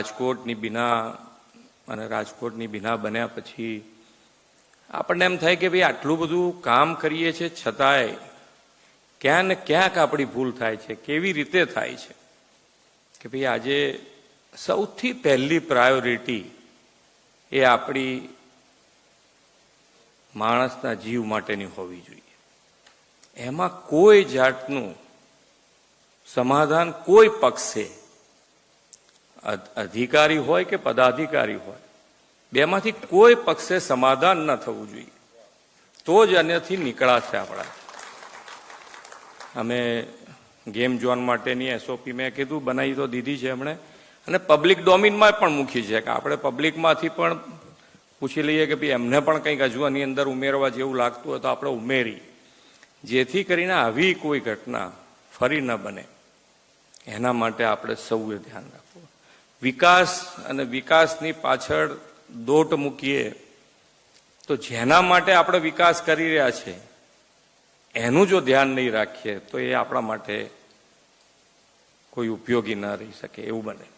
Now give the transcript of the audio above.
રાજકોટની બિના અને રાજકોટની બિના બન્યા પછી આપણને એમ થાય કે ભાઈ આટલું બધું કામ કરીએ છીએ છતાંય ક્યાં ને ક્યાંક આપણી ભૂલ થાય છે, કેવી રીતે થાય છે? કે ભાઈ આજે સૌથી પહેલી પ્રાયોરિટી એ આપણી માણસના જીવ માટેની હોવી જોઈએ. એમાં કોઈ જાતનું સમાધાન કોઈ પક્ષે અધિકારી હોય કે પદાધિકારી હોય, બેમાંથી કોઈ પક્ષે સમાધાન ન થવું જોઈએ. તો જ આનાથી નીકળાશે આપણા. અમે ગેમ ઝોન માટેની એસઓપી મેં કીધું, બનાવી તો દીધી છે એમણે. અને પબ્લિક ડોમિનમાં પણ મૂકી છે કે આપણે પબ્લિકમાંથી પણ પૂછી લઈએ કે ભાઈ એમને પણ કંઈક હજુ આની અંદર ઉમેરવા જેવું લાગતું હોય તો આપણે ઉમેરી. જેથી કરીને આવી કોઈ ઘટના ફરી ન બને. એના માટે આપણે સૌએ ધ્યાન રાખવું. વિકાસ અને વિકાસની પાછળ દોટ મૂકીએ, તો જેના માટે આપણે વિકાસ કરી રહ્યા છે, એનું જો ધ્યાન નહીં રાખીએ, તો એ આપણા માટે કોઈ ઉપયોગી ન રહી શકે, એવું બને.